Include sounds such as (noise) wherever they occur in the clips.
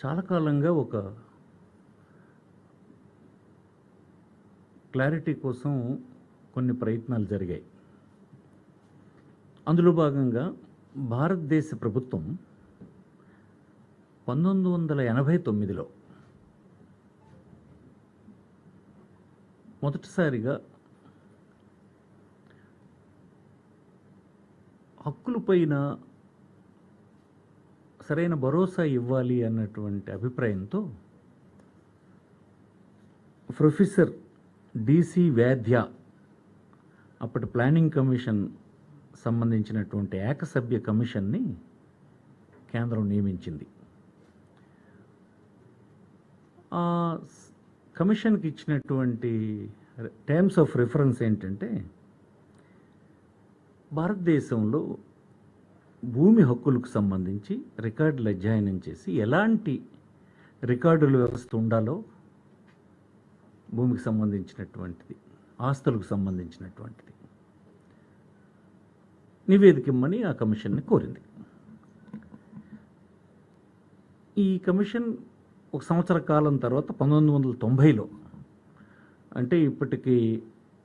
చాలా కాలంగా ఒక క్లారిటీ కోసం కొన్ని ప్రయత్నాలు జరిగాయి. అందులో భాగంగా భారతదేశ ప్రభుత్వం పంతొమ్మిది వందల ఎనభై తొమ్మిదిలో మొదటిసారిగా హక్కులపైన సరైన భరోసా ఇవ్వాలి అన్నటువంటి అభిప్రాయంతో ప్రొఫెసర్ డిసి వ్యాధ్య అప్పటి ప్లానింగ్ కమిషన్ సంబంధించినటువంటి ఏకసభ్య కమిషన్ని కేంద్రం నియమించింది. ఆ కమిషన్కి ఇచ్చినటువంటి టైమ్స్ ఆఫ్ రిఫరెన్స్ ఏంటంటే భారతదేశంలో భూమి హక్కులకు సంబంధించి రికార్డులు అధ్యయనం చేసి ఎలాంటి రికార్డుల వ్యవస్థ ఉండాలో భూమికి సంబంధించినటువంటిది ఆస్తులకు సంబంధించినటువంటిది నివేదిక ఇమ్మని ఆ కమిషన్ని కోరింది. ఈ కమిషన్ ఒక సంవత్సర కాలం తర్వాత పంతొమ్మిది వందల తొంభైలో అంటే ఇప్పటికి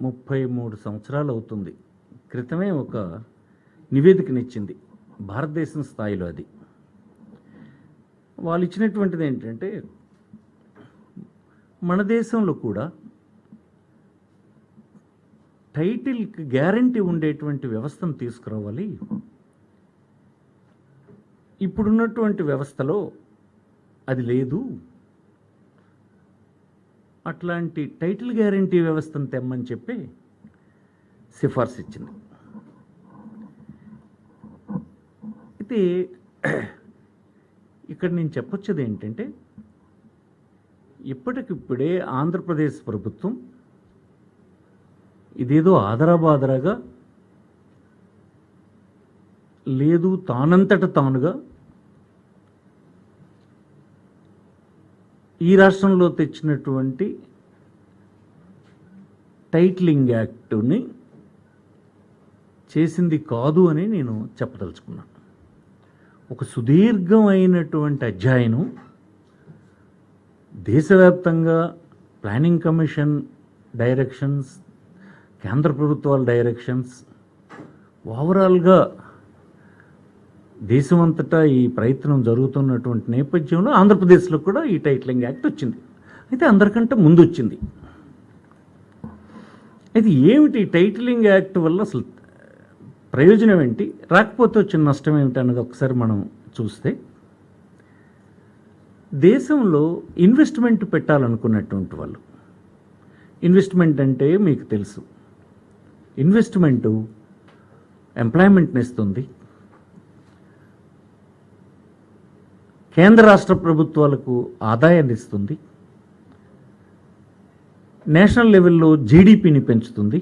ముప్పై మూడు సంవత్సరాలు అవుతుంది క్రితమే ఒక నివేదికనిచ్చింది. భారతదేశం స్థాయిలో అది. వాళ్ళు ఇచ్చినటువంటిది ఏంటంటే మన దేశంలో కూడా టైటిల్కి గ్యారంటీ ఉండేటువంటి వ్యవస్థను తీసుకురావాలి. ఇప్పుడున్నటువంటి వ్యవస్థలో అది లేదు. అట్లాంటి టైటిల్ గ్యారంటీ వ్యవస్థను తెమ్మని చెప్పి సిఫార్సు ఇచ్చింది. అయితే (clears throat) ఇక్కడ నేను చెప్పొచ్చేది ఏంటంటే ఇప్పటికిప్పుడే ఆంధ్రప్రదేశ్ ప్రభుత్వం ఇదేదో ఆదరాబాదరాగా లేదు తానంతట తానుగా ఈ రాష్ట్రంలో తెచ్చినటువంటి టైటిలింగ్ యాక్ట్ని చేసింది కాదు అని నేను చెప్పదలుచుకున్నాను. ఒక సుదీర్ఘమైనటువంటి అధ్యాయను దేశవ్యాప్తంగా ప్లానింగ్ కమిషన్ డైరెక్షన్స్ కేంద్ర ప్రభుత్వాల డైరెక్షన్స్ ఓవరాల్గా దేశమంతటా ఈ ప్రయత్నం జరుగుతున్నటువంటి నేపథ్యంలో ఆంధ్రప్రదేశ్లో కూడా ఈ టైటిలింగ్ యాక్ట్ వచ్చింది. అయితే అందరికంటే ముందు వచ్చింది. అయితే ఏమిటి టైటిలింగ్ యాక్ట్ వల్ల అసలు ప్రయోజనం ఏంటి? రాకపోతే వచ్చిన నష్టం ఏమిటి అన్నది ఒకసారి మనం చూస్తే దేశంలో ఇన్వెస్ట్మెంట్ పెట్టాలనుకున్నటువంటి వాళ్ళు ఇన్వెస్ట్మెంట్ అంటే మీకు తెలుసు. ఇన్వెస్ట్మెంట్ ఎంప్లాయ్మెంట్ని ఇస్తుంది కేంద్ర రాష్ట్ర ప్రభుత్వాలకు ఆదాయాన్ని ఇస్తుంది. నేషనల్ లెవెల్లో జీడిపిని పెంచుతుంది.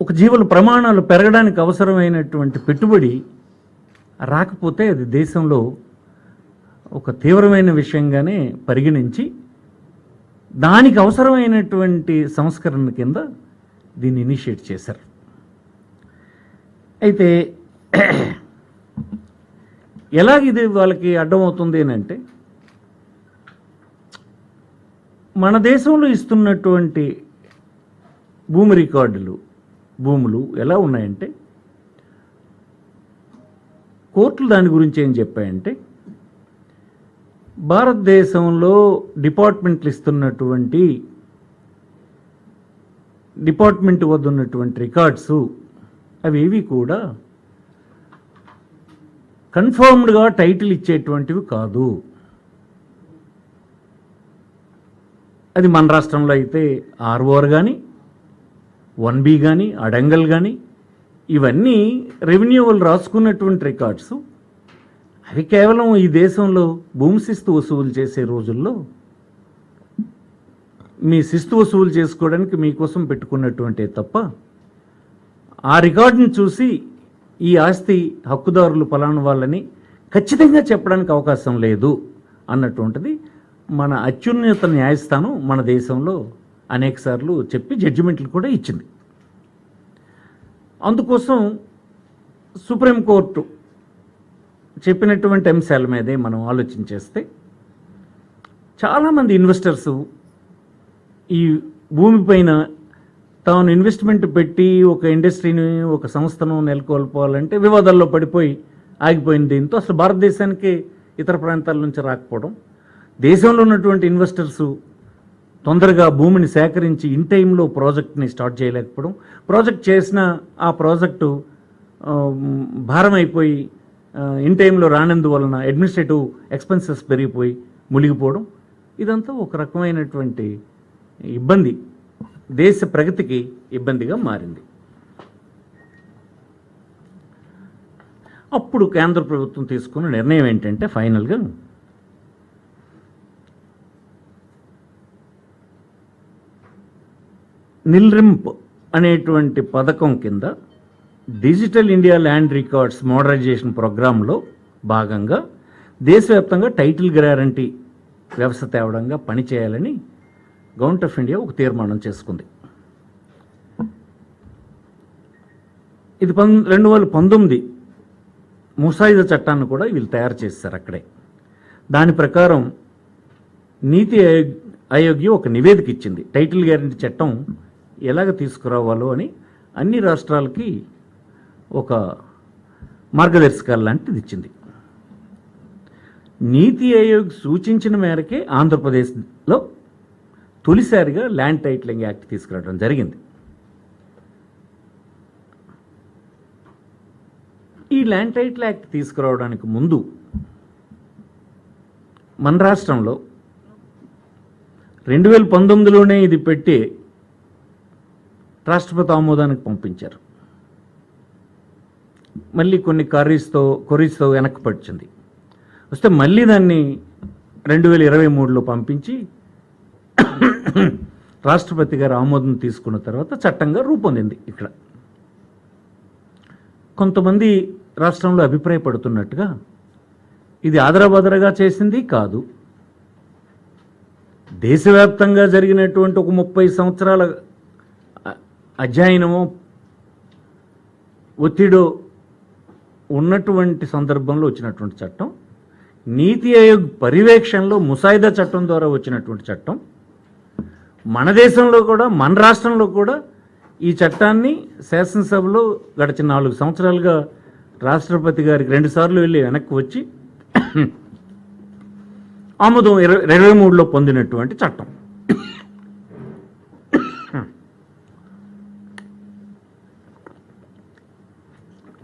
ఒక జీవుల ప్రమాణాలు పెరగడానికి అవసరమైనటువంటి పెట్టుబడి రాకపోతే అది దేశంలో ఒక తీవ్రమైన విషయంగానే పరిగణించి దానికి అవసరమైనటువంటి సంస్కరణ కింద దీన్ని ఇనిషియేట్ చేశారు. అయితే ఎలాగ ఇది వాళ్ళకి అడ్డమవుతుంది అని అంటే మన దేశంలో ఇస్తున్నటువంటి భూమి రికార్డులు భూములు ఎలా ఉన్నాయంటే కోర్టులు దాని గురించి ఏం చెప్పాయంటే భారతదేశంలో డిపార్ట్మెంట్లు ఇస్తున్నటువంటి డిపార్ట్మెంట్ వద్ద ఉన్నటువంటి రికార్డ్స్ అవి ఏవి కూడా కన్ఫర్మ్డ్గా టైటిల్ ఇచ్చేటువంటివి కాదు. అది మన రాష్ట్రంలో అయితే ఆర్ఓఆర్ కానీ వన్ బి కానీ అడంగల్ కానీ ఇవన్నీ రెవెన్యూ వాళ్ళు రాసుకున్నటువంటి రికార్డ్స్. అవి కేవలం ఈ దేశంలో భూమి శిస్తు వసూలు చేసే రోజుల్లో మీ శిస్తు వసూలు చేసుకోవడానికి మీకోసం పెట్టుకున్నటువంటి తప్ప ఆ రికార్డుని చూసి ఈ ఆస్తి హక్కుదారులు పలాను వాళ్ళని ఖచ్చితంగా చెప్పడానికి అవకాశం లేదు అన్నటువంటిది మన అత్యున్నత న్యాయస్థానం మన దేశంలో అనేకసార్లు చెప్పి జడ్జిమెంట్లు కూడా ఇచ్చింది. అందుకోసం సుప్రీంకోర్టు చెప్పినటువంటి అంశాల మీదే మనం ఆలోచించేస్తే చాలామంది ఇన్వెస్టర్స్ ఈ భూమిపైన తాను ఇన్వెస్ట్మెంట్ పెట్టి ఒక ఇండస్ట్రీని ఒక సంస్థను నెలకొల్పాలంటే వివాదాల్లో పడిపోయి ఆగిపోయింది దీంతో అసలు భారతదేశానికి ఇతర ప్రాంతాల నుంచి రాకపోవడం దేశంలో ఉన్నటువంటి ఇన్వెస్టర్స్ తొందరగా భూమిని సేకరించి ఇన్ టైంలో ప్రాజెక్ట్ని స్టార్ట్ చేయలేకపోవడం. ప్రాజెక్ట్ చేసిన ఆ ప్రాజెక్టు భారం అయిపోయి ఇన్ టైంలో రానందువలన అడ్మినిస్ట్రేటివ్ ఎక్స్పెన్సెస్ పెరిగిపోయి మునిగిపోవడం. ఇదంతా ఒక రకమైనటువంటి ఇబ్బంది. దేశ ప్రగతికి ఇబ్బందిగా మారింది. అప్పుడు కేంద్ర ప్రభుత్వం తీసుకున్న నిర్ణయం ఏంటంటే ఫైనల్గా నిల్రింప్ అనేటువంటి పథకం కింద digital India land records modernisation ప్రోగ్రాంలో భాగంగా దేశవ్యాప్తంగా టైటిల్ గ్యారంటీ వ్యవస్థ తేవడంగా పనిచేయాలని గవర్నమెంట్ ఆఫ్ ఇండియా ఒక తీర్మానం చేసుకుంది. ఇది పం రెండు వేల పంతొమ్మిది ముసాయిదా చట్టాన్ని కూడా వీళ్ళు తయారు చేశారు అక్కడే. దాని ప్రకారం నీతి ఆయోగ్ ఆయోగ్యం ఒక నివేదిక ఇచ్చింది. టైటిల్ గ్యారంటీ చట్టం ఎలాగ తీసుకురావాలో అని అన్ని రాష్ట్రాలకి ఒక మార్గదర్శకాలు లాంటిది ఇచ్చింది. నీతి ఆయోగ్ సూచించిన మేరకే ఆంధ్రప్రదేశ్లో తొలిసారిగా ల్యాండ్ టైటిలింగ్ యాక్ట్ తీసుకురావడం జరిగింది. ఈ ల్యాండ్ టైటిల్ యాక్ట్ తీసుకురావడానికి ముందు మన రాష్ట్రంలో రెండు వేల పంతొమ్మిదిలోనే ఇది పెట్టి రాష్ట్రపతి ఆమోదానికి పంపించారు. మళ్ళీ కొన్ని కర్రీస్తో కొరీస్తో వెనక్కి పడిచింది. వస్తే మళ్ళీ దాన్ని రెండు వేల ఇరవై మూడులో పంపించి (coughs) రాష్ట్రపతి గారు ఆమోదం తీసుకున్న తర్వాత చట్టంగా రూపొందింది ఇక్కడ. కొంతమంది రాష్ట్రంలో అభిప్రాయపడుతున్నట్టుగా ఇది ఆదరాబాదరగా చేసింది కాదు. దేశవ్యాప్తంగా జరిగినటువంటి ఒక ముప్పై సంవత్సరాల అధ్యయనము ఒత్తిడో ఉన్నటువంటి సందర్భంలో వచ్చినటువంటి చట్టం నీతి ఆయోగ్ పర్యవేక్షణలో ముసాయిదా చట్టం ద్వారా వచ్చినటువంటి చట్టం మన దేశంలో కూడా మన రాష్ట్రంలో కూడా ఈ చట్టాన్ని శాసనసభలో గడిచిన నాలుగు సంవత్సరాలుగా రాష్ట్రపతి గారికి రెండుసార్లు వెళ్ళి వెనక్కి వచ్చి ఆమోదం ఇరవై ఇరవై మూడులో పొందినటువంటి చట్టం.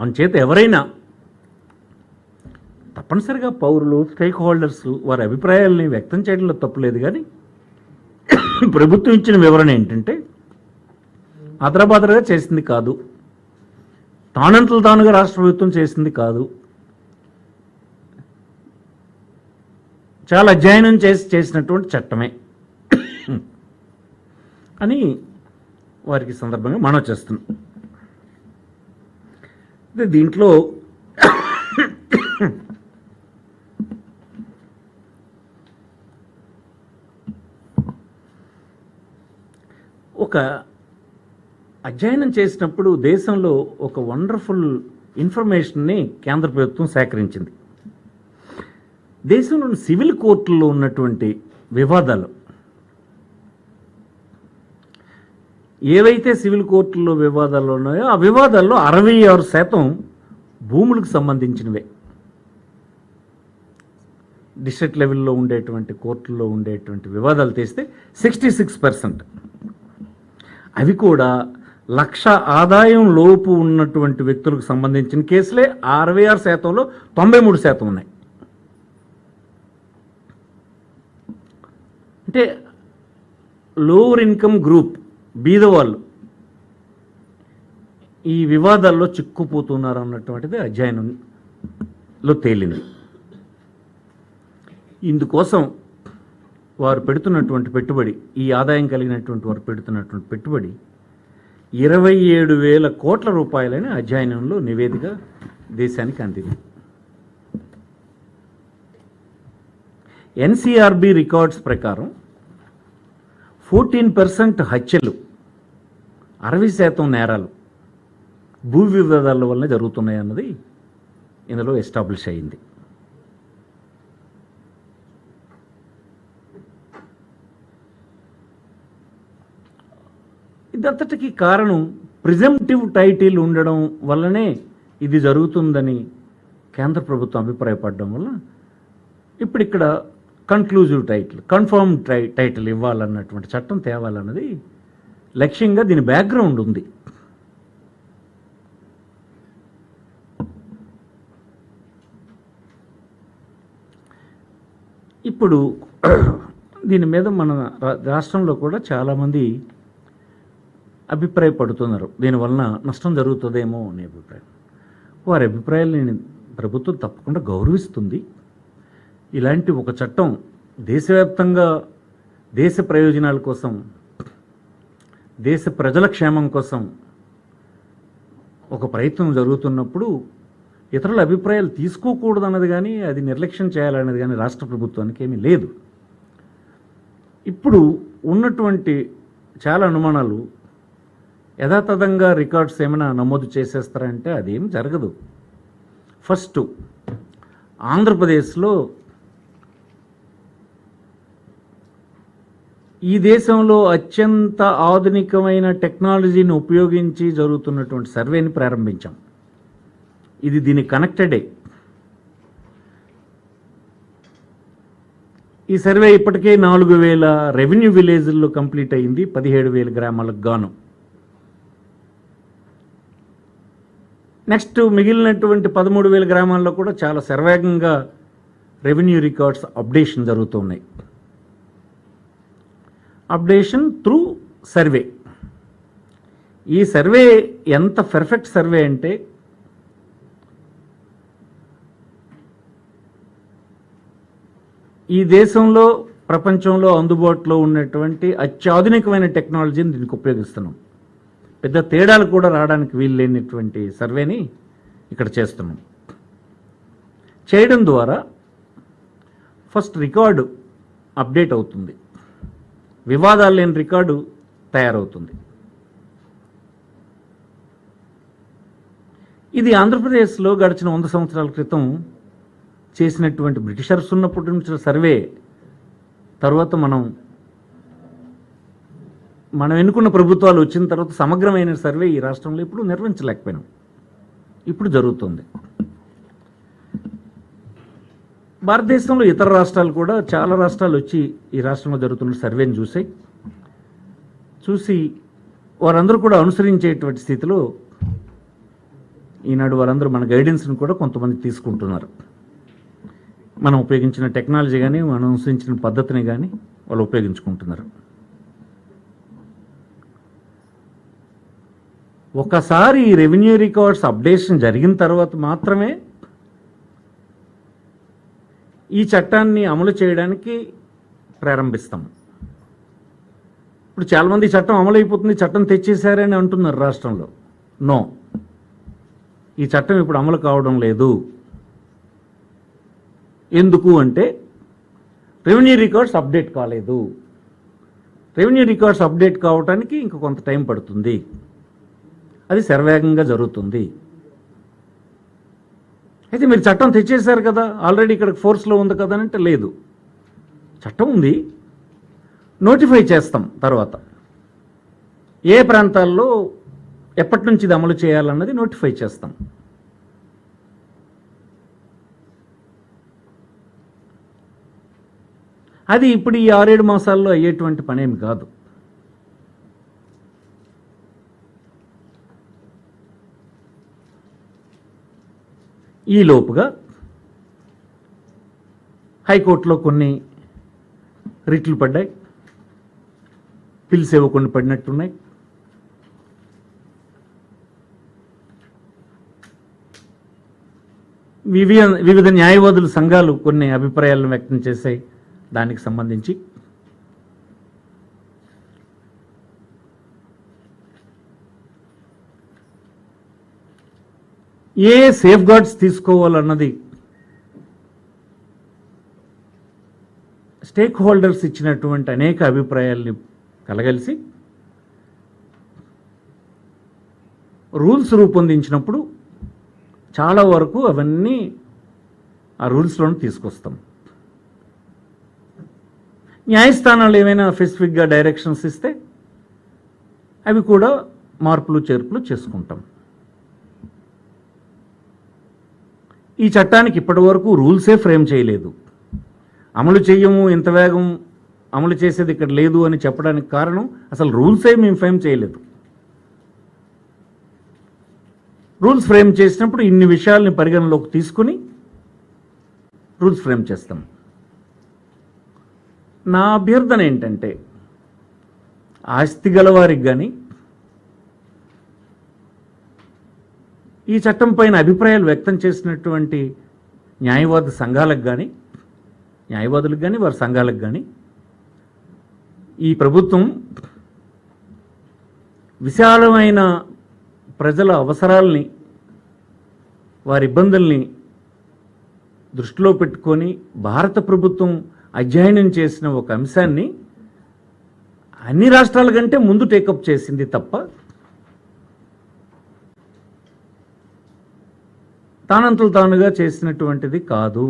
అందుచేత ఎవరైనా తప్పనిసరిగా పౌరులు స్టేక్ హోల్డర్స్ వారి అభిప్రాయాలని వ్యక్తం చేయడంలో తప్పులేదు కానీ ప్రభుత్వం ఇచ్చిన వివరణ ఏంటంటే అదరబాదరగా చేసింది కాదు. తానంతలు తానుగా రాష్ట్ర ప్రభుత్వం చేసింది కాదు. చాలా అధ్యయనం చేసి చేసినటువంటి చట్టమే. అని వారికి సందర్భంగా మనం చేస్తున్నాం. అంటే దీంట్లో ఒక అధ్యయనం చేసినప్పుడు దేశంలో ఒక వండర్ఫుల్ ఇన్ఫర్మేషన్ని కేంద్ర ప్రభుత్వం సేకరించింది. దేశంలోని సివిల్ కోర్టుల్లో ఉన్నటువంటి వివాదాలు ఏవైతే సివిల్ కోర్టుల్లో వివాదాలు ఉన్నాయో ఆ వివాదాల్లో అరవై ఆరు శాతం భూములకు సంబంధించినవే. డిస్ట్రిక్ట్ లెవెల్లో ఉండేటువంటి కోర్టుల్లో ఉండేటువంటి వివాదాలు తీస్తే సిక్స్టీ సిక్స్ పర్సెంట్. అవి కూడా లక్ష ఆదాయం లోపు ఉన్నటువంటి వ్యక్తులకు సంబంధించిన కేసులే అరవై ఆరు శాతంలో తొంభై మూడు శాతం ఉన్నాయి. అంటే లోవర్ ఇన్కమ్ గ్రూప్ బీదవాళ్ళు ఈ వివాదాల్లో చిక్కుపోతున్నారు అన్నటువంటిది అధ్యయనంలో తేలింది. ఇందుకోసం వారు పెడుతున్నటువంటి పెట్టుబడి ఈ ఆదాయం కలిగినటువంటి వారు పెడుతున్నటువంటి పెట్టుబడి ఇరవై ఏడు వేల కోట్ల రూపాయలని అధ్యయనంలో నివేదిక దేశానికి అందింది. ఎన్సీఆర్బి రికార్డ్స్ ప్రకారం ఫోర్టీన్ పర్సెంట్ హత్యలు అరవై శాతం నేరాలు భూ వివాదాల వల్ల జరుగుతున్నాయి అన్నది ఇందులో ఎస్టాబ్లిష్ అయింది. ఇదంతటికి కారణం ప్రిజెంటివ్ టైటిల్ ఉండడం వల్లనే ఇది జరుగుతుందని కేంద్ర ప్రభుత్వం అభిప్రాయపడడం వల్ల ఇప్పుడు ఇక్కడ conclusive title confirm tie title ఇవ్వాలన్నటువంటి చట్టం తేవాలన్నది లక్ష్యంగా దీని బ్యాక్గ్రౌండ్ ఉంది. ఇప్పుడు దీని మీద మన రా- రాష్ట్రంలో కూడా చాలామంది అభిప్రాయపడుతున్నారు. దీనివలన నష్టం జరుగుతుందేమో అనే అభిప్రాయం. వారి అభిప్రాయాలు నేను ప్రభుత్వం తప్పకుండా గౌరవిస్తుంది. ఇలాంటి ఒక చట్టం దేశవ్యాప్తంగా దేశ ప్రయోజనాల కోసం దేశ ప్రజల క్షేమం కోసం ఒక ప్రయత్నం జరుగుతున్నప్పుడు ఇతరుల అభిప్రాయాలు తీసుకోకూడదు అన్నది కానీ అది నిర్లక్ష్యం చేయాలన్నది కానీ రాష్ట్ర ప్రభుత్వానికి ఏమీ లేదు. ఇప్పుడు ఉన్నటువంటి చాలా అనుమానాలు యథాతథంగా రికార్డ్స్ ఏమైనా నమోదు చేసేస్తారంటే అదేం జరగదు. ఫస్ట్ ఆంధ్రప్రదేశ్లో ఈ దేశంలో అత్యంత ఆధునికమైన టెక్నాలజీని ఉపయోగించి జరుగుతున్నటువంటి సర్వేని ప్రారంభించాం. ఇది దీని కనెక్టెడే ఈ సర్వే ఇప్పటికే నాలుగు వేల రెవెన్యూ విలేజ్ల్లో కంప్లీట్ అయింది పదిహేడు వేల గ్రామాలకు గాను. నెక్స్ట్ మిగిలినటువంటి పదమూడు వేల గ్రామాల్లో కూడా చాలా సర్వేగంగా రెవెన్యూ రికార్డ్స్ అప్డేషన్ జరుగుతున్నాయి. Updation through survey. ఈ సర్వే ఎంత పెర్ఫెక్ట్ సర్వే అంటే ఈ దేశంలో ప్రపంచంలో అందుబాటులో ఉన్నటువంటి అత్యాధునికమైన టెక్నాలజీని దీనికి ఉపయోగిస్తున్నాం. పెద్ద తేడాలు కూడా రావడానికి వీలు లేనటువంటి సర్వేని ఇక్కడ చేస్తున్నాం. చేయడం ద్వారా ఫస్ట్ రికార్డు అప్డేట్ అవుతుంది. వివాదాలు లేని రికార్డు తయారవుతుంది. ఇది ఆంధ్రప్రదేశ్లో గడిచిన వంద సంవత్సరాల క్రితం చేసినటువంటి బ్రిటిషర్స్ ఉన్నప్పటి నుంచి సర్వే. తర్వాత మనం మనం ఎన్నుకున్న ప్రభుత్వాలు వచ్చిన తర్వాత సమగ్రమైన సర్వే ఈ రాష్ట్రంలో ఇప్పుడు నిర్వహించలేకపోయినాం. ఇప్పుడు జరుగుతుంది. భారతదేశంలో ఇతర రాష్ట్రాలు కూడా చాలా రాష్ట్రాలు వచ్చి ఈ రాష్ట్రంలో జరుగుతున్న సర్వేని చూసాయి చూసి వారందరూ కూడా అనుసరించేటువంటి స్థితిలో ఈనాడు వారందరూ మన గైడెన్స్ని కూడా కొంతమంది తీసుకుంటున్నారు. మనం ఉపయోగించిన టెక్నాలజీ కానీ మనం అనుసరించిన పద్ధతిని కానీ వాళ్ళు ఉపయోగించుకుంటున్నారు. ఒకసారి ఈ రెవెన్యూ రికార్డ్స్ అప్డేషన్ జరిగిన తర్వాత మాత్రమే ఈ చట్టాన్ని అమలు చేయడానికి ప్రారంభిస్తాం. ఇప్పుడు చాలామంది చట్టం అమలు అయిపోతుంది చట్టం తెచ్చేశారని అంటున్నారు రాష్ట్రంలో. నో. ఈ చట్టం ఇప్పుడు అమలు కావడం లేదు. ఎందుకు అంటే రెవెన్యూ రికార్డ్స్ అప్డేట్ కాలేదు. రెవెన్యూ రికార్డ్స్ అప్డేట్ కావడానికి ఇంక కొంత టైం పడుతుంది. అది శరవేగంగా జరుగుతుంది. అయితే మీరు చట్టం తెచ్చేశారు కదా ఆల్రెడీ ఇక్కడ ఫోర్స్లో ఉంది కదా అని అంటే లేదు. చట్టం ఉంది. నోటిఫై చేస్తాం తర్వాత. ఏ ప్రాంతాల్లో ఎప్పటి నుంచి ఇది అమలు చేయాలన్నది నోటిఫై చేస్తాం. అది ఇప్పుడు ఈ ఆరేడు మాసాల్లో అయ్యేటువంటి పనేమి కాదు. ఈ లోపుగా హైకోర్టులో కొన్ని రిట్లు పడ్డాయి. పిల్స్ ఏవో కొన్ని పడినట్టున్నాయి. వివిధ వివిధ న్యాయవాదుల సంఘాలు కొన్ని అభిప్రాయాలను వ్యక్తం చేశాయి. దానికి సంబంధించి ఏ సేఫ్ గార్డ్స్ తీసుకోవాలన్నది స్టేక్ హోల్డర్స్ ఇచ్చినటువంటి అనేక అభిప్రాయాల్ని కలగలిసి రూల్స్ రూపొందించినప్పుడు చాలా వరకు అవన్నీ ఆ రూల్స్లోనే తీసుకొస్తాం. న్యాయస్థానాలు ఏమైనా స్పెసిఫిక్గా డైరెక్షన్స్ ఇస్తే అవి కూడా మార్పులు చేర్పులు చేసుకుంటాం. ఈ చట్టానికి ఇప్పటి వరకు రూల్సే ఫ్రేమ్ చేయలేదు. అమలు చేయము ఇంత వేగం అమలు చేసేది ఇక్కడ లేదు అని చెప్పడానికి కారణం అసలు రూల్సే మేము ఫ్రేమ్ చేయలేదు. రూల్స్ ఫ్రేమ్ చేసినప్పుడు ఇన్ని విషయాల్ని పరిగణలోకి తీసుకుని రూల్స్ ఫ్రేమ్ చేస్తాం. నా అభ్యర్థన ఏంటంటే ఆస్తి గలవారికి కానీ ఈ చట్టం పైన అభిప్రాయాలు వ్యక్తం చేసినటువంటి న్యాయవాద సంఘాలకు కానీ న్యాయవాదులకు కానీ వారి సంఘాలకు కానీ ఈ ప్రభుత్వం విశాలమైన ప్రజల అవసరాల్ని వారి ఇబ్బందుల్ని దృష్టిలో పెట్టుకొని భారత ప్రభుత్వం అధ్యయనం చేసిన ఒక అంశాన్ని అన్ని రాష్ట్రాల కంటే ముందు టేకప్ చేసింది తప్ప తానంతలు తానుగా చేసినటువంటిది కాదు.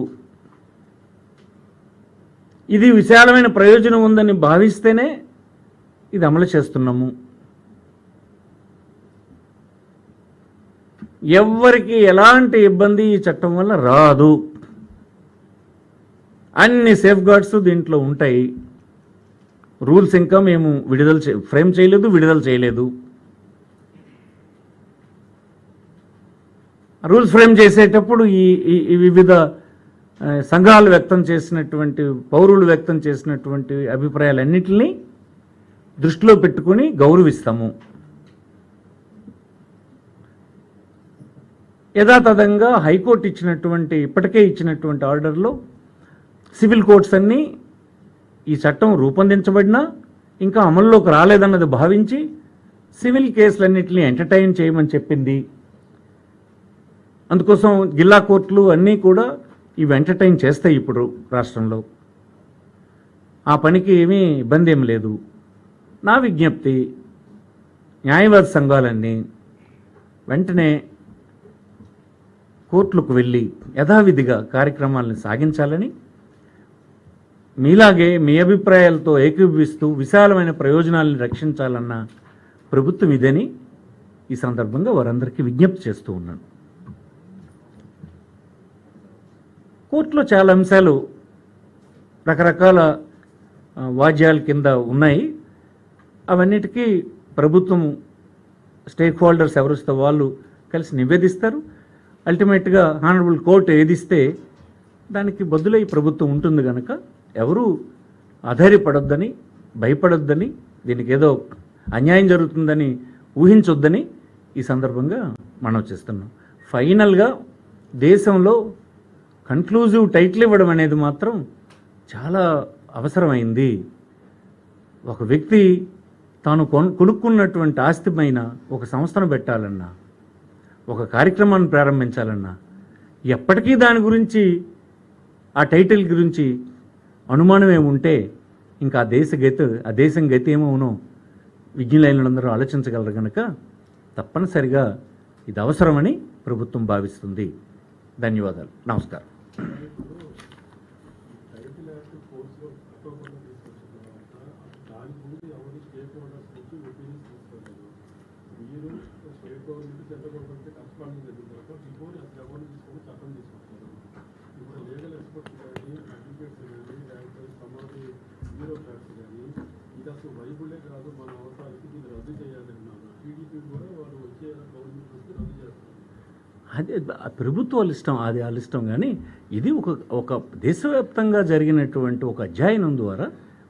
ఇది విశాలమైన ప్రయోజనం ఉందని భావిస్తేనే ఇది అమలు చేస్తున్నాము. ఎవ్వరికి ఎలాంటి ఇబ్బంది ఈ చట్టం వల్ల రాదు. అన్ని సేఫ్ గార్డ్స్ దీంట్లో ఉంటాయి. రూల్స్ ఇంకా మేము విడుదల చే ఫ్రేమ్ చేయలేదు విడుదల చేయలేదు. రూల్స్ ఫ్రేమ్ చేసేటప్పుడు ఈ ఈ- వివిధ సంఘాలు వ్యక్తం చేసినటువంటి పౌరులు వ్యక్తం చేసినటువంటి అభిప్రాయాలన్నింటినీ దృష్టిలో పెట్టుకుని గౌరవిస్తాము. యథాతథంగా హైకోర్టు ఇచ్చినటువంటి ఇప్పటికే ఇచ్చినటువంటి ఆర్డర్లో సివిల్ కోర్ట్స్ అన్నీ ఈ చట్టం రూపొందించబడినా ఇంకా అమల్లోకి రాలేదన్నది భావించి సివిల్ కేసులన్నింటినీ ఎంటర్టైన్ చేయమని చెప్పింది అందుకోసం జిల్లా కోర్టులు అన్నీ కూడా ఇవి ఎంటర్టైన్ చేస్తాయి ఇప్పుడు రాష్ట్రంలో. ఆ పనికి ఏమీ ఇబ్బంది ఏం లేదు. నా విజ్ఞప్తి న్యాయవాద సంఘాలన్నీ వెంటనే కోర్టులకు వెళ్ళి యథావిధిగా కార్యక్రమాలను సాగించాలని మీలాగే మీ అభిప్రాయాలతో ఏకీభవిస్తూ విశాలమైన ప్రయోజనాలను రక్షించాలన్న ప్రభుత్వం ఇదని ఈ సందర్భంగా వారందరికీ విజ్ఞప్తి చేస్తూ ఉన్నాను. కోర్టులో చాలా అంశాలు రకరకాల వాద్యాల కింద ఉన్నాయి. అవన్నిటికీ ప్రభుత్వం స్టేక్ హోల్డర్స్ ఎవరిస్తే వాళ్ళు కలిసి నివేదిస్తారు. అల్టిమేట్గా హానరబుల్ కోర్టు ఏదిస్తే దానికి బదులై ప్రభుత్వం ఉంటుంది కనుక ఎవరు ఆధారపడొద్దని భయపడొద్దని దీనికి ఏదో అన్యాయం జరుగుతుందని ఊహించొద్దని ఈ సందర్భంగా మనం చేస్తున్నాం. ఫైనల్గా దేశంలో కన్క్లూజివ్ టైటిల్ ఇవ్వడం అనేది మాత్రం చాలా అవసరమైంది. ఒక వ్యక్తి తాను కొను కొనుక్కున్నటువంటి ఆస్తి పైన ఒక సంస్థను పెట్టాలన్నా ఒక కార్యక్రమాన్ని ప్రారంభించాలన్నా ఎప్పటికీ దాని గురించి ఆ టైటిల్ గురించి అనుమానం ఏముంటే ఇంకా ఆ దేశ గతి ఆ దేశం గతి ఏమవునో విజ్ఞులైనందరూ ఆలోచించగలరు కనుక తప్పనిసరిగా ఇది అవసరమని ప్రభుత్వం భావిస్తుంది. ధన్యవాదాలు. నమస్కారం. టైటిల్ యాక్ట్ కోర్సులో తప్పకుండా తీసుకొచ్చిన తర్వాత దాని గురించి ఎవరు స్టేక్ హోల్డర్స్ నుంచి ఒపీనియన్స్ తీసుకోలేదు మీరు state government central government corresponding జరిగిన తర్వాత బిఫోర్ అసలు ఎవరు తీసుకొని చట్టం తీసుకొచ్చారు ఇప్పుడు లీగల్ ఎక్స్పర్ట్స్ కానీ అడ్వకేట్స్ కానీ లేకపోతే సమాధి బ్యూరోక్రాట్స్ కానీ ఇది అసలు వైబులే కాదు మన అవసరాలకి దీన్ని రద్దు చేయాలన్నారు టీడీపీ అదే ప్రభుత్వాలు ఇష్టం అది వాళ్ళ ఇష్టం. కానీ ఇది ఒక ఒక దేశవ్యాప్తంగా జరిగినటువంటి ఒక అధ్యయనం ద్వారా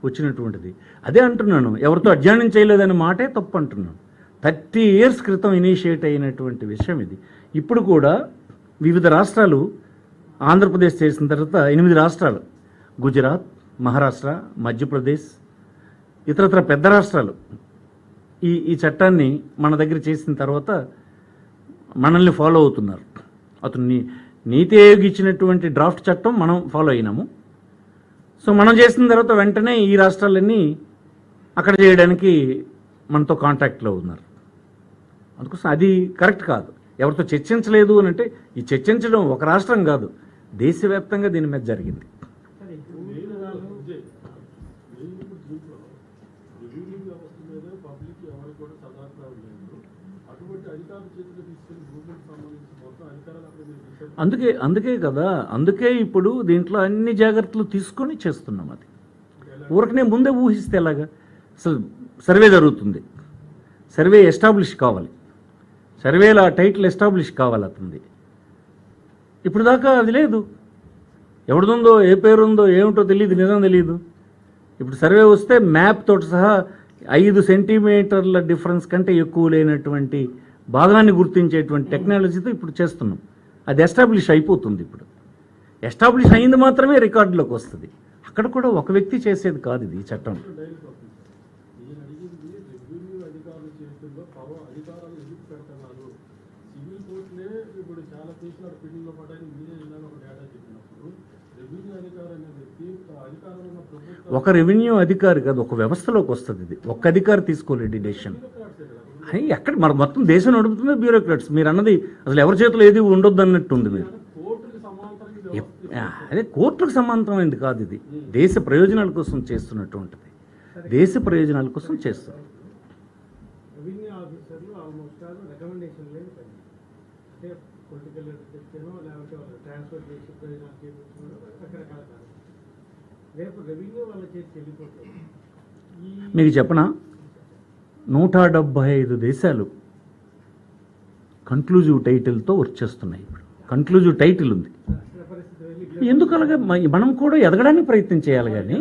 వచ్చినటువంటిది. అదే అంటున్నాను ఎవరితో అధ్యయనం చేయలేదనే మాటే తప్పు అంటున్నాను థర్టీ ఇయర్స్ క్రితం ఇనిషియేట్ అయినటువంటి విషయం ఇది. ఇప్పుడు కూడా వివిధ రాష్ట్రాలు ఆంధ్రప్రదేశ్ చేసిన తర్వాత ఎనిమిది రాష్ట్రాలు. గుజరాత్ మహారాష్ట్ర మధ్యప్రదేశ్ ఇతరత్ర పెద్ద రాష్ట్రాలు. ఈ ఈ చట్టాన్ని మన దగ్గర చేసిన తర్వాత మనల్ని ఫాలో అవుతున్నారు. అతను నీ నీతి ఆయోగ్ ఇచ్చినటువంటి డ్రాఫ్ట్ చట్టం మనం ఫాలో అయినాము. సో మనం చేసిన తర్వాత వెంటనే ఈ రాష్ట్రాలన్నీ అక్కడ చేయడానికి మనతో కాంటాక్ట్లో ఉన్నారు. అందుకోసం అది కరెక్ట్ కాదు. ఎవరితో చర్చించలేదు అని అంటే ఈ చర్చించడం ఒక రాష్ట్రం కాదు. దేశవ్యాప్తంగా దీని మీద జరిగింది మెయిన్ విజయ్ మెయిన్ ఇప్పుడు దీంట్లో రివ్యూలింగ్ వ్యవస్థ మీద పబ్లిక్ ఎవరికి కూడా సలహా అధికారుల చేతిలో తీసుకెళ్ళి భూములకు సంబంధించి మొత్తం అధికారాలు అక్కడ మీరు తీసుకెళ్ళి అందుకే అందుకే కదా అందుకే ఇప్పుడు దీంట్లో అన్ని జాగ్రత్తలు తీసుకొని చేస్తున్నాం అది. ఊరకనే ముందే ఊహిస్తే ఎలాగా? అసలు సర్వే జరుగుతుంది. సర్వే ఎస్టాబ్లిష్ కావాలి. సర్వేలో ఆ టైటిల్ ఎస్టాబ్లిష్ కావాలి అతనిది. ఇప్పుడు దాకా అది లేదు. ఎవరిదుందో ఏ పేరు ఉందో ఏమిటో తెలియదు నిజం తెలియదు ఇప్పుడు సర్వే వస్తే మ్యాప్ తోటి సహా ఐదు సెంటీమీటర్ల డిఫరెన్స్ కంటే ఎక్కువ లేనటువంటి భాగాన్ని గుర్తించేటువంటి టెక్నాలజీతో ఇప్పుడు చేస్తున్నాం. అది ఎస్టాబ్లిష్ అయిపోతుంది ఇప్పుడు. ఎస్టాబ్లిష్ అయింది మాత్రమే రికార్డులోకి వస్తుంది. అక్కడ కూడా ఒక వ్యక్తి చేసేది కాదు ఇది చట్టం. ఒక రెవెన్యూ అధికారి కాదు ఒక వ్యవస్థలోకి వస్తుంది ఇది. ఒక్క అధికారి తీసుకోలేడు డెసిషన్. అని ఎక్కడ మరి మొత్తం దేశం నడుపుతుంది బ్యూరోక్రాట్స్? మీరు అన్నది అసలు ఎవరి చేతిలో ఏది ఉండొద్దు అన్నట్టు ఉంది మీరు అదే కోర్టులకు సమాంతరమైంది కాదు ఇది. దేశ ప్రయోజనాల కోసం చేస్తున్నటువంటిది. దేశ ప్రయోజనాల కోసం చేస్తుంది మీకు చెప్పనా? నూట డెబ్భై ఐదు దేశాలు కన్క్లూజివ్ టైటిల్తో వర్క్ చేస్తున్నాయి ఇప్పుడు. కన్క్లూజివ్ టైటిల్ ఉంది. ఎందుకు అలాగే? మనం కూడా ఎదగడానికి ప్రయత్నం చేయాలి కానీ.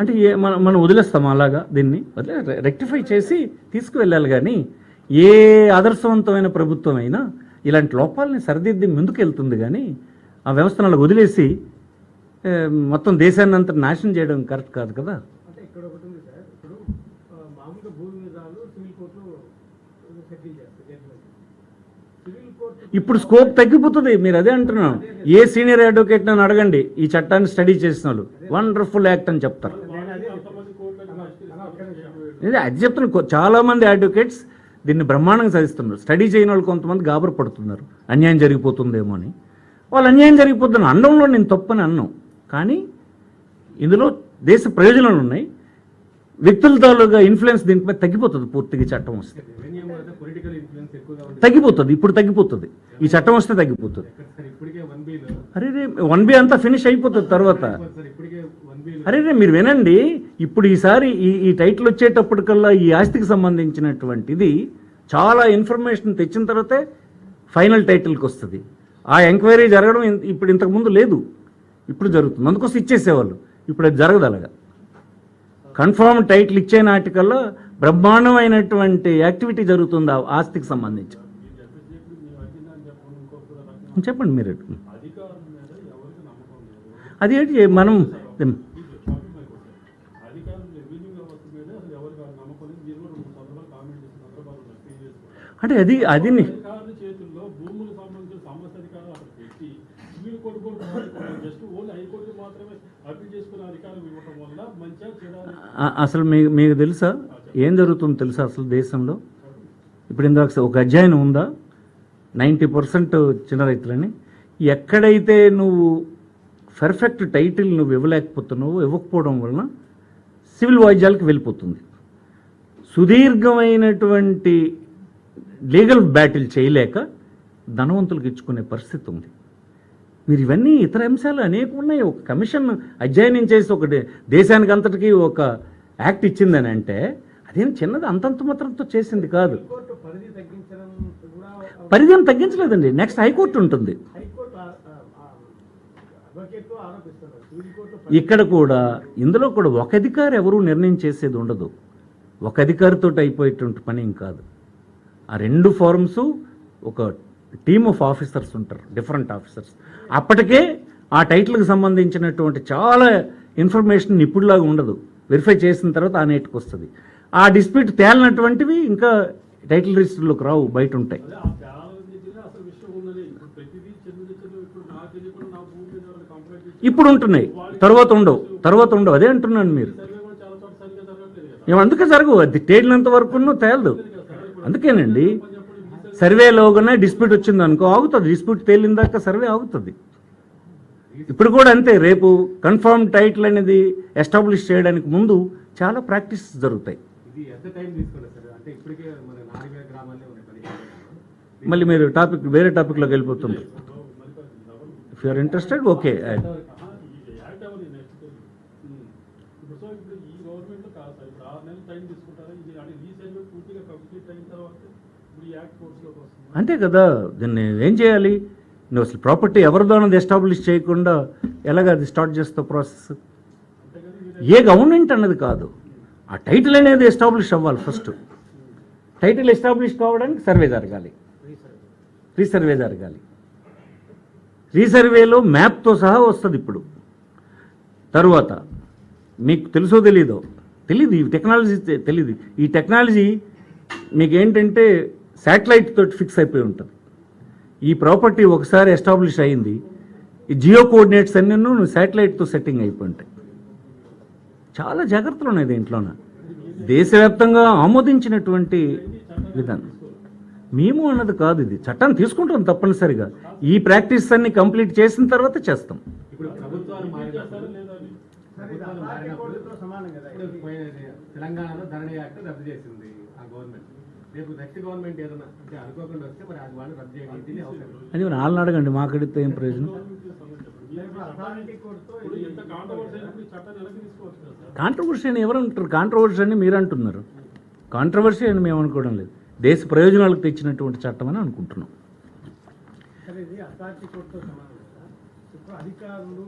అంటే ఏ మనం మనం వదిలేస్తాం అలాగా దీన్ని? రెక్టిఫై చేసి తీసుకువెళ్ళాలి కానీ ఏ ఆదర్శవంతమైన ప్రభుత్వం అయినా ఇలాంటి లోపాలని సరిదిద్ది ముందుకు వెళ్తుంది కానీ ఆ వ్యవస్థను అలా వదిలేసి మొత్తం దేశాన్ని అంతా నాశనం చేయడం కరెక్ట్ కాదు కదా? ఇప్పుడు స్కోప్ తగ్గిపోతుంది. మీరు అదే అంటున్నాను ఏ సీనియర్ అడ్వకేట్ నన్ను అడగండి. ఈ చట్టాన్ని స్టడీ చేసిన వాళ్ళు వండర్ఫుల్ యాక్ట్ అని చెప్తారు. అదే అంతమంది కోర్టులకు అలా ఒక్క నిమిషం. ఇది అది చెప్తున్నా. కొ- చాలా మంది అడ్వకేట్స్ దీన్ని బ్రహ్మాండంగా సాధిస్తున్నారు. స్టడీ చేయని వాళ్ళు కొంతమంది గాబరు పడుతున్నారు. అన్యాయం జరిగిపోతుందేమో అని. వాళ్ళు అన్యాయం జరిగిపోతున్న అన్నంలో నేను తప్పని అన్నం. కానీ ఇందులో దేశ ప్రయోజనాలు ఉన్నాయి. వ్యక్తుల తాలూగా ఇన్ఫ్లుయెన్స్ దీనిపై తగ్గిపోతుంది పూర్తిగా చట్టం వస్తే. తగ్గిపోతుంది. ఇప్పుడు తగ్గిపోతుంది. ఈ చట్టం వస్తే తగ్గిపోతుంది. వన్ అరే వన్ బి అంతా ఫినిష్ అయిపోతుంది తర్వాత. అరే రే మీరు వినండి. ఇప్పుడు ఈసారి ఈ ఈ టైటిల్ వచ్చేటప్పటికల్లా ఈ ఆస్తికి సంబంధించినటువంటిది చాలా ఇన్ఫర్మేషన్ తెచ్చిన తర్వాతే ఫైనల్ టైటిల్కి వస్తుంది. ఆ ఎంక్వైరీ జరగడం ఇప్పుడు ఇంతకు ముందు లేదు. ఇప్పుడు జరుగుతుంది. అందుకోసం ఇచ్చేసేవాళ్ళు. ఇప్పుడు అది జరగదు అలాగా. కన్ఫర్మ్ టైటిల్ ఇచ్చే నాటికల్లా బ్రహ్మాండమైనటువంటి యాక్టివిటీ జరుగుతుంది ఆ ఆస్తికి సంబంధించి. చెప్పండి మీరు. అది ఏంటి? మనం ఇది కాపీ మై క్వశ్చన్. అధికారులు రెవెన్యూ వ్యవస్థ మీద అసలు ఎవరికి నమ్మకం లేదు మీరు కూడా రెండు సందర్భాలు కామెంట్ చేసిన సందర్భాలు ఉన్నాయి previous గా. అంటే అది అది ని- అధికారుల చేతుల్లో భూములకు సంబంధించిన సమస్య అధికారులు అక్కడ పెట్టి సివిల్ కోర్టు కూడా జస్ట్ ఓన్లీ హైకోర్టు మాత్రమే అప్పీల్ చేసుకునే అధికారం ఇవ్వడం వల్ల మంచిగా చేయాలి ఆ- అసలు మీకు మీకు తెలుసా? ఏం జరుగుతుందో తెలుసా అసలు దేశంలో? ఇప్పుడు ఇందాక ఒక అధ్యయనం ఉందా? నైంటీ పర్సెంట్ చిన్న రైతులని. ఎక్కడైతే నువ్వు పర్ఫెక్ట్ టైటిల్ నువ్వు ఇవ్వలేకపోతున్నావో ఇవ్వకపోవడం వలన సివిల్ వాయిద్యాలకు వెళ్ళిపోతుంది. సుదీర్ఘమైనటువంటి లీగల్ బ్యాటిల్ చేయలేక ధనవంతులకు ఇచ్చుకునే పరిస్థితి ఉంది. మీరు ఇవన్నీ ఇతర అంశాలు అనేక ఉన్నాయి. ఒక కమిషన్ అధ్యయనం చేసి ఒక దేశానికి అంతటికీ ఒక యాక్ట్ ఇచ్చిందని అంటే అదేం చిన్నది అంతంత మాత్రంతో చేసింది కాదు. పరిధి ఏం తగ్గించలేదండి. నెక్స్ట్ హైకోర్టు ఉంటుంది. ఇక్కడ కూడా ఇందులో కూడా ఒక అధికారి ఎవరు నిర్ణయం చేసేది ఉండదు. ఒక అధికారితో అయిపోయేటువంటి పని ఏం కాదు. ఆ రెండు ఫార్మ్స్ ఒక టీమ్ ఆఫ్ ఆఫీసర్స్ ఉంటారు డిఫరెంట్ ఆఫీసర్స్. అప్పటికే ఆ టైటిల్కి సంబంధించినటువంటి చాలా ఇన్ఫర్మేషన్ ఇప్పుడులాగా ఉండదు. వెరిఫై చేసిన తర్వాత ఆ నేటికి వస్తుంది. ఆ డిస్ప్యూట్ తేలినటువంటివి ఇంకా టైటిల్ రిజిస్టర్లోకి రావు బయట ఉంటాయి. ఇప్పుడు ఉంటున్నాయి. తర్వాత ఉండవు. తర్వాత ఉండవు. అదే అంటున్నాను మీరు. ఏం అందుకే జరగవు. అది తేలినంత వరకు తేలదు. అందుకేనండి సర్వేలోగానే డిస్ప్యూట్ వచ్చింది అనుకో ఆగుతుంది. డిస్ప్యూట్ తేలిన దాకా సర్వే ఆగుతుంది. ఇప్పుడు కూడా అంతే రేపు కన్ఫర్మ్ టైటిల్ అనేది ఎస్టాబ్లిష్ చేయడానికి ముందు చాలా ప్రాక్టీస్ జరుగుతాయి. మళ్ళీ మీరు టాపిక్ వేరే టాపిక్లోకి వెళ్ళిపోతుంటారు ఇఫ్ యూఆర్ ఇంట్రెస్టెడ్ ఓకే ఆహా, ఈ యాక్ట్ ఎవరు నెక్స్ట్ ఇప్పుడు సో ఇప్పుడు ఈ గవర్నమెంట్ కాదు సార్ ఇప్పుడు ఆరు నెలలు టైం తీసుకుంటారా ఇది అంటే ఈ సర్వే పూర్తిగా కంప్లీట్ అయిన తర్వాత ఇప్పుడు ఈ యాక్ట్ కోర్సులోకి వస్తుంది అంతే కదా. దీన్ని ఏం చేయాలి? నువ్వు అసలు ప్రాపర్టీ ఎవరిదో అన్నది ఎస్టాబ్లిష్ చేయకుండా ఎలాగ అది స్టార్ట్ చేస్తావు ప్రాసెస్ ఏ గవర్నమెంట్ అన్నది కాదు. ఆ టైటిల్ అనేది ఎస్టాబ్లిష్ అవ్వాలి ఫస్ట్ టైటిల్ ఎస్టాబ్లిష్ కావడానికి సర్వే జరగాలి. రీసర్వే జరగాలి. రీసర్వేలో మ్యాప్తో సహా వస్తుంది ఇప్పుడు. తరువాత మీకు తెలుసో తెలీదో? తెలీదు ఈ టెక్నాలజీ తెలీదు. ఈ టెక్నాలజీ మీకు ఏంటంటే శాటిలైట్ తోటి ఫిక్స్ అయిపోయి ఉంటుంది. ఈ ప్రాపర్టీ ఒకసారి ఎస్టాబ్లిష్ అయింది. ఈ జియో కోఆర్డినేట్స్ అన్నీ శాటిలైట్తో సెట్టింగ్ అయిపోయి ఉంటాయి. చాలా జాగ్రత్తలు ఉన్నాయి దీంట్లోన. దేశవ్యాప్తంగా ఆమోదించినటువంటి విధానం. మేము అన్నది కాదు ఇది. చట్టాన్ని తీసుకుంటాం తప్పనిసరిగా. ఈ ప్రాక్టీస్ అన్ని కంప్లీట్ చేసిన తర్వాత చేస్తాం. తెలంగాణలో ధరణి యాక్ట్ రద్దు చేసింది ఆ గవర్నమెంట్ రేపు నెక్స్ట్ గవర్నమెంట్ ఏదైనా అంటే అనుకోకుండా వస్తే మరి అది వాళ్ళు రద్దు అని వాళ్ళని అడగండి మాకడితే ఏం ప్రయోజనం? కాంట్రవర్సీ అని ఎవరు అంటారు? కాంట్రవర్సీ అని మీరు అంటున్నారు. కాంట్రవర్సీ అని మేము అనుకోవడం లేదు. దేశ ప్రయోజనాలకు తెచ్చినటువంటి చట్టం అని అనుకుంటున్నాం. అధికారులు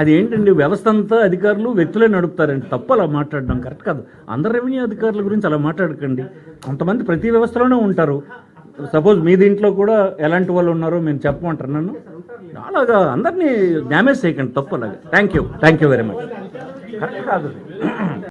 అది ఏంటండి వ్యవస్థ అంతా అధికారులు వ్యక్తులే నడుపుతారండి. తప్పు అలా మాట్లాడడం కరెక్ట్ కాదు. అందరు రెవెన్యూ అధికారుల గురించి అలా మాట్లాడకండి. కొంతమంది ప్రతి వ్యవస్థలోనే ఉంటారు. సపోజ్ మీ దీంట్లో కూడా ఎలాంటి వాళ్ళు ఉన్నారో మేము చెప్పమంటారు నన్ను? అలాగా అందరినీ డ్యామేజ్ చేయకండి తప్పు అలాగా. Thank you thank you very much correct కాదు